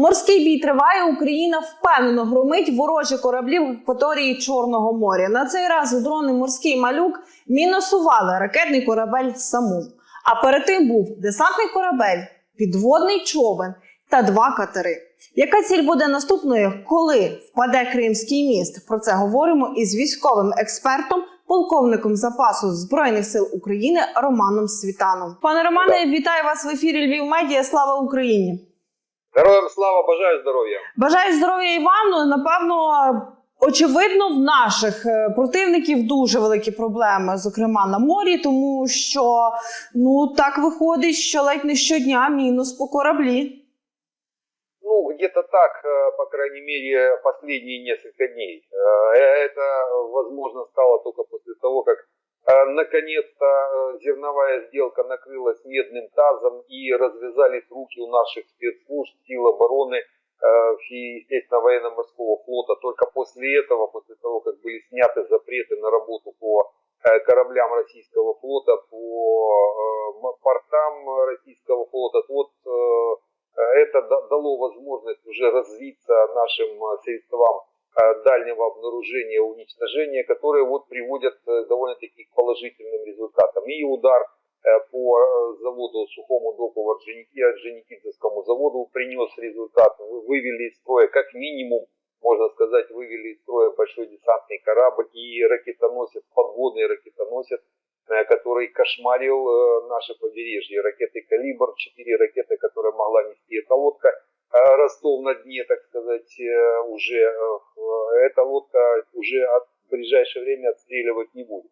Морський бій триває. Україна впевнено громить ворожі кораблі в акваторії Чорного моря. На цей раз дрони морський малюк мінусували ракетний корабель саму. А перед тим був десантний корабель, підводний човен та два катери. Яка ціль буде наступною, коли впаде Кримський міст? Про це говоримо із військовим експертом, полковником запасу збройних сил України Романом Світаном. Пане Романе, вітаю вас в ефірі Львів Медіа. Слава Україні! Героям слава, бажаю здоров'я. Бажаю здоров'я і вам. Ну, напевно, очевидно, в наших е, противників дуже великі проблеми, зокрема на морі, тому що ну так виходить, що ледь не щодня мінус по кораблі. Ну, где-то так, э, по крайней мере, последние несколько дней. Э, Это, возможно, стало только после того, как э, наконец-то э, зерновая сделка накрылась медным тазом и развязались руки у наших спецслужб, сил обороны э, и, естественно, военно-морского флота. Только после этого, после того, как были сняты запреты на работу по э, кораблям российского флота, по портам российского флота, вот это да- дало возможность уже развиться нашим средствам дальнего обнаружения уничтожения, которые вот приводят э, довольно-таки к положительным результатам. И удар э, по э, заводу сухому доку в Орджоники, Орджоникидзевскому заводу принес результат. Вы- Вывели из строя, как минимум, можно сказать, вывели из строя большой десантный корабль и ракетоносец, подводный ракетоносец, э, который кошмарил э, наше побережье. Ракеты «Калибр», четыре ракеты, которые могла нести эта лодка. Э, Ростов на дне, так сказать, э, уже э, эта лодка уже от, в ближайшее время отстреливать не будет.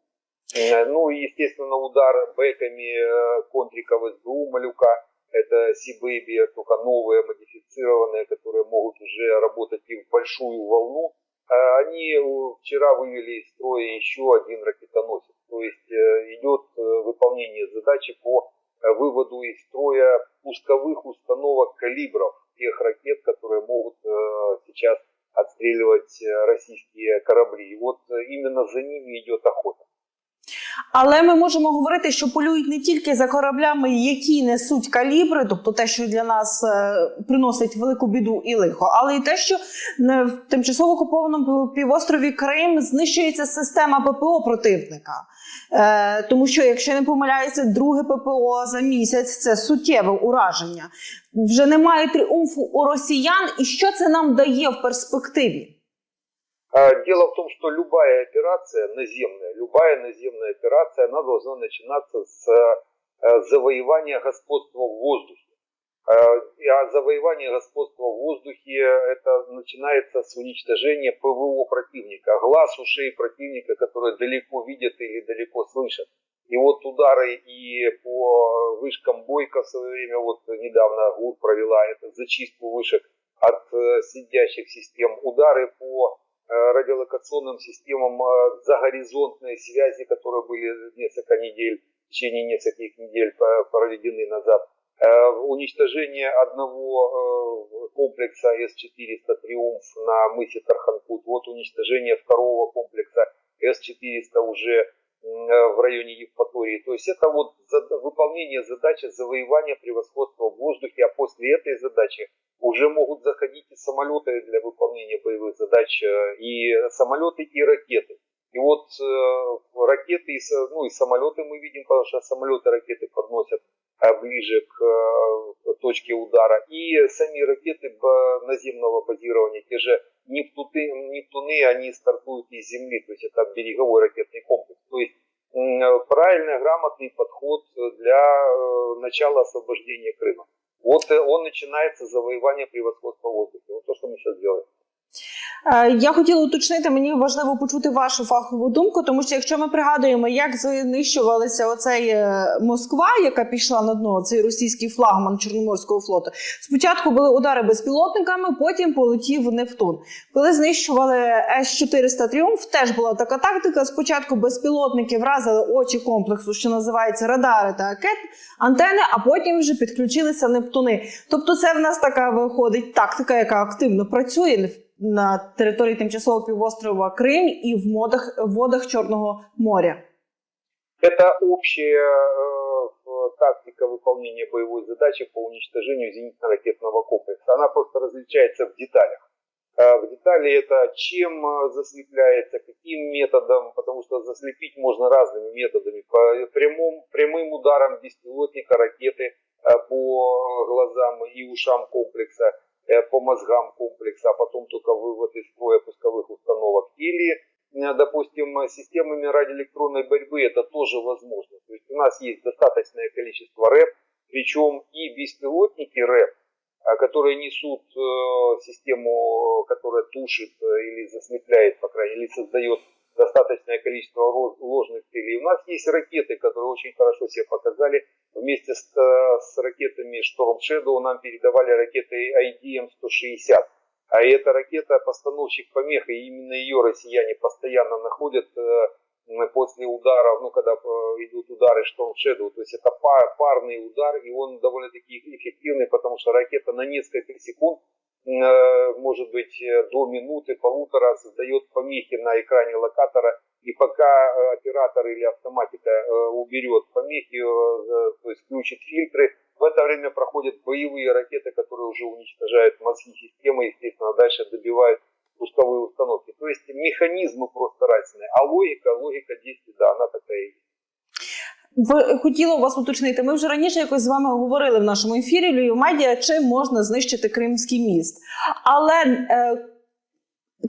Ну и, естественно, удар бэками э, контриков СБУ «Малюка». Это Си-Бэйби, только новые, модифицированные, которые могут уже работать и в большую волну. Они вчера вывели из строя еще один ракетоносец. То есть идет выполнение задачи по выводу из строя пусковых установок калибров тех ракет, которые могут э, сейчас отстреливать э, российские корабли. И вот э, именно за ними идет охота. Але ми можемо говорити, що полюють не тільки за кораблями, які несуть калібри, тобто те, що для нас е, приносить велику біду і лихо, але й те, що в тимчасово окупованому півострові Крим знищується система ППО противника. Е, тому що, якщо не помиляюся, друге ППО за місяць це суттєве ураження. Вже немає тріумфу у росіян, і що це нам дає в перспективі? А, Дело в том, что любая операция наземная, любая наземная операция, она должна начинаться с э, завоевания господства в воздухе. И- А завоевание господства в воздухе это начинается с уничтожения ПВО противника, глаз ушей противника, которые далеко видят или далеко слышат. И вот удары и по вышкам Бойко в свое время, вот недавно ГУР провела это зачистку вышек от э, сидящих систем, удары по радиолокационным системам э, загоризонтной связи, которые были несколько недель, в течение нескольких недель проведены назад. Э, Уничтожение одного э, комплекса С-400 «Триумф» на мысе Тарханкут. Вот уничтожение второго комплекса С-400 уже э, в районе Евпатории. То есть это вот выполнение задачи завоевания превосходства в воздухе, а после этой задачи уже могут заходить и самолеты для выполнения боевых задач, э, и самолеты, и ракеты. И вот э, ракеты, и, ну и самолеты мы видим, потому что самолеты ракеты подносят э, ближе к э, точке удара. И сами ракеты наземного базирования, те же Нептуны, Нептуны, они стартуют из земли, то есть это береговой ракетный комплекс. То есть э, правильный, грамотный подход для э, начала освобождения Крыма. Вот э, он начинается с завоевания превосходства в воздухе. Вот то, что мы сейчас делаем. Е, Я хотіла уточнити, мені важливо почути вашу фахову думку, тому що якщо ми пригадуємо, як знищувалася оцей е, Москва, яка пішла на дно, цей російський флагман Чорноморського флоту. Спочатку були удари безпілотниками, потім полетів Нептун. Коли знищували С-400 Тріумф, теж була така тактика. Спочатку безпілотники вразили очі комплексу, що називається радари та ракет, антени, а потім вже підключилися Нептуни. Тобто, це в нас така виходить тактика, яка активно працює на території тимчасового півострова Крим і в модах, водах Чорного моря. Это общая э, в- тактика практика выполнения боевой задачи по уничтожению зенитно-ракетного комплекса. Она просто различается в деталях. Э, В детали это чем э, заслепляется, каким методом, потому что заслепить можно разными методами. По прямом, прямым ударом беспилотника ракеты э, по глазам и ушам комплекса, э, по мозгам комплекса, а потом только вывод из строя пусковых установок. Или, э, допустим, э, системами радиоэлектронной борьбы это тоже возможно. То есть у нас есть достаточное количество РЭП, причем и беспилотники РЭП, а, которые несут э, систему, которая тушит э, или заслепляет, по крайней мере, или создает достаточное количество ложных целей. У нас есть ракеты, которые очень хорошо себя показали. Вместе с, э, с ракетами Storm Shadow нам передавали ракеты IDM-160. А эта ракета постановщик помех, и именно ее россияне постоянно находят э, после ударов, ну, когда э, идут удары Storm Shadow, то есть это пар- парный удар, и он довольно-таки эффективный, потому что ракета на несколько секунд, может быть, э, до минуты, полутора создает помехи на экране локатора, и пока э, оператор или автоматика э, уберет помехи, э, э, то есть включит фильтры, в это время проходят боевые ракеты, которые уже уничтожают мозги системы, естественно, дальше добивают пусковые установки. То есть механизмы просто разные, а логика, логика действий, да, она такая есть. Ви хотіла вас уточнити. Ми вже раніше якось з вами говорили в нашому ефірі Львів Медіа, чи можна знищити Кримський міст. Але е,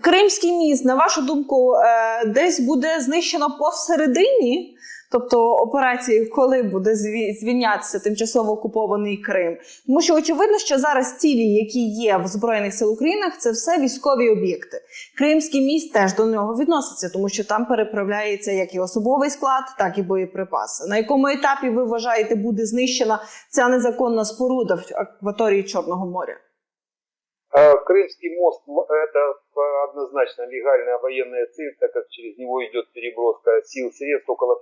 Кримський міст, на вашу думку, е, десь буде знищено посередині. Тобто операції, коли буде зві- звільнятися тимчасово окупований Крим, тому що очевидно, що зараз цілі, які є в збройних сил України, це все військові об'єкти. Кримський міст теж до нього відноситься, тому що там переправляється як і особовий склад, так і боєприпаси. На якому етапі ви вважаєте буде знищена ця незаконна споруда в акваторії Чорного моря? Э, Крымский мост – это э, однозначно легальная военная цель, так как через него идет переброска сил, средств, около 30%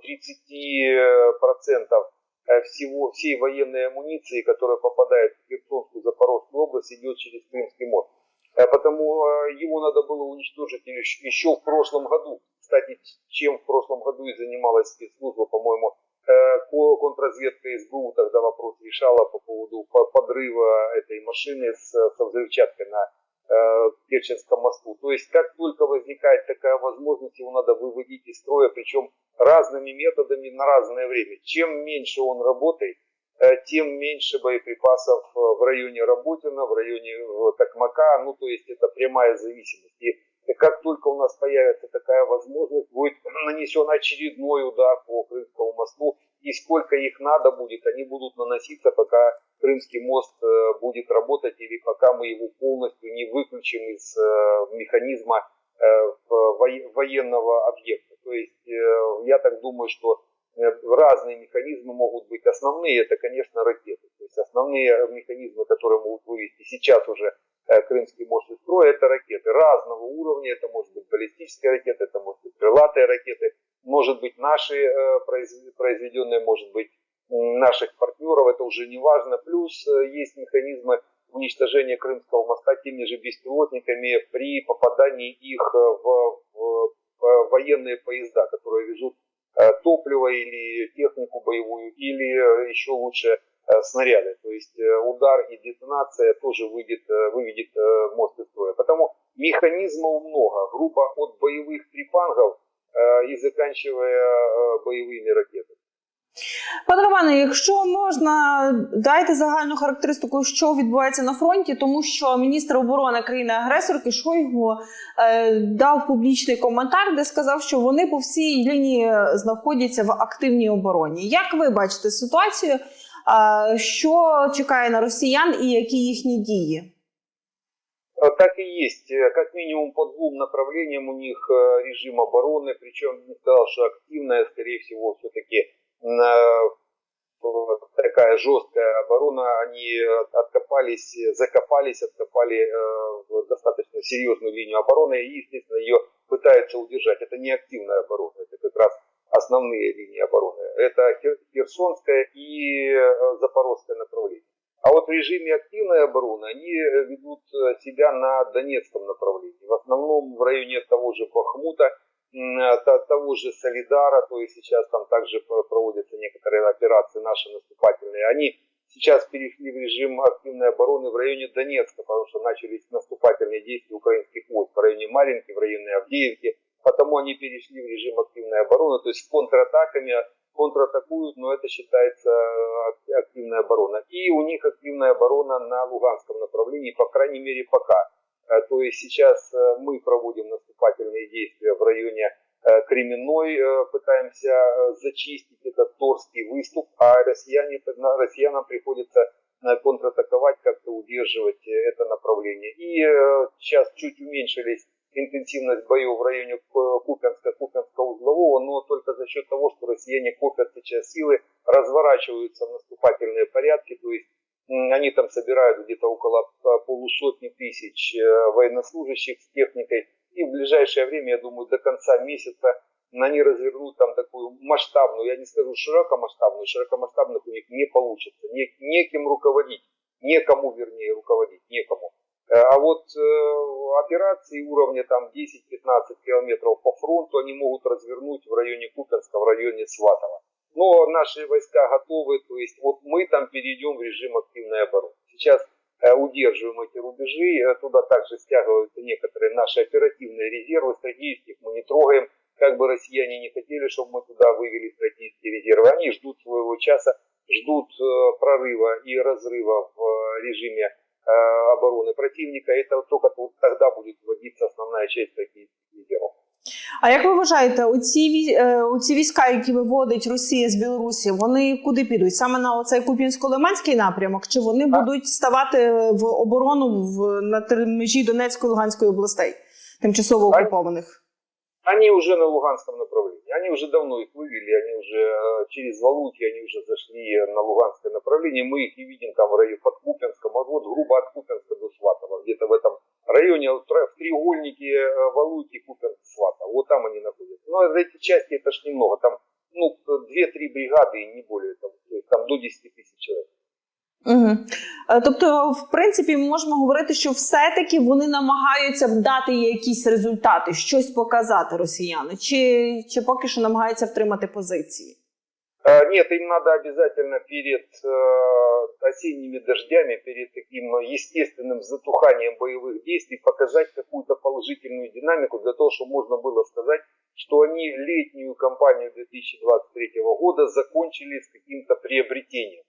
э, всего, всей военной амуниции, которая попадает в Херсонскую, Запорожскую область, идет через Крымский мост. Потому его надо было уничтожить еще- в прошлом году. Кстати, чем в прошлом году и занималась спецслужба, по-моему, контрразведка СБУ тогда вопрос решала по поводу по- подрыва этой машины с, со взрывчаткой на э, Керченском мосту. То есть как только возникает такая возможность, его надо выводить из строя, причем разными методами на разное время. Чем меньше он работает, э, тем меньше боеприпасов э, в районе Работина, в районе э, Токмака, ну то есть это прямая зависимость. И и как только у нас появится такая возможность, будет нанесен очередной удар по Крымскому мосту, и сколько их надо будет, они будут наноситься, пока Крымский мост э, будет работать или пока мы его полностью не выключим из э, механизма э, военного объекта. То есть я так думаю, что разные механизмы могут быть. Основные это, конечно, ракеты. То есть основные механизмы, которые могут вывести сейчас уже Крымский мост из строя, это ракеты разного уровня. Это может быть баллистические ракеты, это может быть крылатые ракеты, может быть наши э, произ- произведенные, может быть наших партнеров, это уже не важно. Плюс э, есть механизмы уничтожения Крымского моста теми же беспилотниками при попадании их э, в, в- военные поезда, которые везут э, топливо или технику боевую, или э, еще лучше э, снаряды. То есть э, удар и детонация тоже выйдет, э, выведет э, мост из строя. Потому механизмов много, грубо от боевых трипангов э, и заканчивая э, боевыми ракетами. Пане Романе, якщо можна, дайте загальну характеристику, що відбувається на фронті, тому що міністр оборони країни-агресорки Шойгу е, дав публічний коментар, де сказав, що вони по всій лінії знаходяться в активній обороні. Як ви бачите ситуацію? Е, що чекає на росіян і які їхні дії? Э, Так и есть. Э, Как минимум по двум направлениям у них э, режим обороны, причем не сказал, что активная, скорее всего, все-таки такая жесткая оборона. Они откопались, закопались, откопали э, достаточно серьезную линию обороны и, естественно, ее пытаются удержать. Это не активная оборона, это как раз основные линии обороны. Это Хер- Херсонская и э, Запорожское направление. А вот в режиме активной обороны они ведут э, себя на Донецком направлении. В основном в районе того же Бахмута, того же Солидара, то есть сейчас там также про- проводятся некоторые операции наши наступательные. Они сейчас перешли в режим активной обороны в районе Донецка, потому что начались наступательные действия украинских войск в районе Маринки, в районе Авдеевки. Потому они перешли в режим активной обороны, то есть контратаками контратакуют, но это считается э, ак- активная оборона. И у них активная оборона на Луганском направлении, по крайней мере пока. Э, То есть сейчас э, мы проводим наступательные действия в районе э, Кременной, э, пытаемся зачистить этот Торский выступ, а россияне, на- россиянам приходится контратаковать, как-то удерживать это направление. И сейчас чуть уменьшились интенсивность боев в районе Ку- Купянска, Купянского узлового, но только за счет того, что россияне копят сейчас силы, разворачиваются в наступательные порядки, то есть они там собирают где-то около а, полусотни тысяч э, военнослужащих с техникой, и в ближайшее время, я думаю, до конца месяца они развернут там такую масштабную, я не скажу широкомасштабную, широкомасштабных у них не получится, не, неким руководить, некому, вернее, руководить, некому. Э, А вот э, операции уровня там 10-15 километров по фронту они могут развернуть в районе Купенска, в районе Сватова. Но наши войска готовы, то есть вот мы там перейдем в режим активной обороны. Сейчас э, удерживаем эти рубежи, э, туда также стягиваются некоторые наши оперативные резервы, стратегических мы не трогаем, как бы россияне не хотели, чтобы мы туда вывели стратегические резервы. Они ждут своего часа, ждут э, прорыва и разрыва в режиме обороны противника. Это только тогда будет вводиться основная часть стратегических резервов. А як ви вважаєте, оці, вій- е, оці війська, які виводить Росія з Білорусі, вони куди підуть? Саме на оцей Куп'янсько-Лиманський напрямок? Чи вони Так. будуть ставати в оборону в на тер- межі Донецької і Луганської областей, тимчасово Так. окупованих? Они уже на Луганском направлении. Они уже давно их вывели, они уже э, через Валуки, они уже зашли на Луганское направление. Мы их и видим там в районе под Купенском, а вот грубо от Купенска до Сватова, где-то в этом районе, в тре- в треугольнике э, Валуки, Купенск, Сватов. Вот там они находятся. Но эти части это ж немного, там ну 2-3 бригады и не более того, то есть там до 10 тысяч человек. Угу. Тобто, в принципі, ми можемо говорити, що все-таки вони намагаються дати якісь результати, щось показати росіяни, чи, чи поки що намагаються втримати позиції? Э, Нет, им надо обязательно перед э, осенними дождями, перед таким э, естественным затуханием боевых действий показать какую-то положительную динамику для того, чтобы можно было сказать, что они летнюю кампанию 2023 года закончили с каким-то приобретением.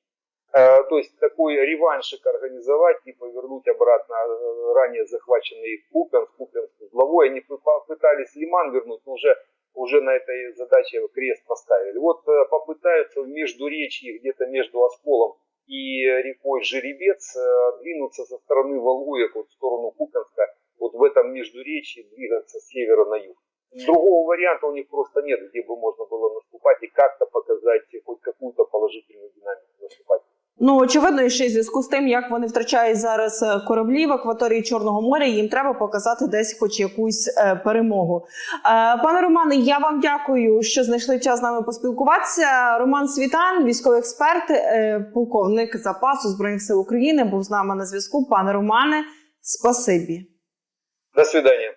То есть такой реваншик организовать и повернуть обратно ранее захваченный Купенск, Купенск узловой. Они пы- пытались Лиман вернуть, но уже уже на этой задаче крест поставили. Вот э, попытаются в междуречии, где-то между Осколом и рекой Жеребец, э, двинуться со стороны Валуек вот в сторону Купенска, вот в этом междуречии двигаться с севера на юг. Другого варианта у них просто нет, где бы можно было наступать и как-то показать хоть какую-то положительную динамику. Ну очевидно, і ще й зв'язку з тим, як вони втрачають зараз е, кораблі в акваторії Чорного моря, їм треба показати десь хоч якусь е, перемогу. Е, пане Романе, я вам дякую, що знайшли час з нами поспілкуватися. Роман Світан, військовий експерт, е, полковник запасу збройних сил України, був з нами на зв'язку. Пане Романе, спасибі. До свидания.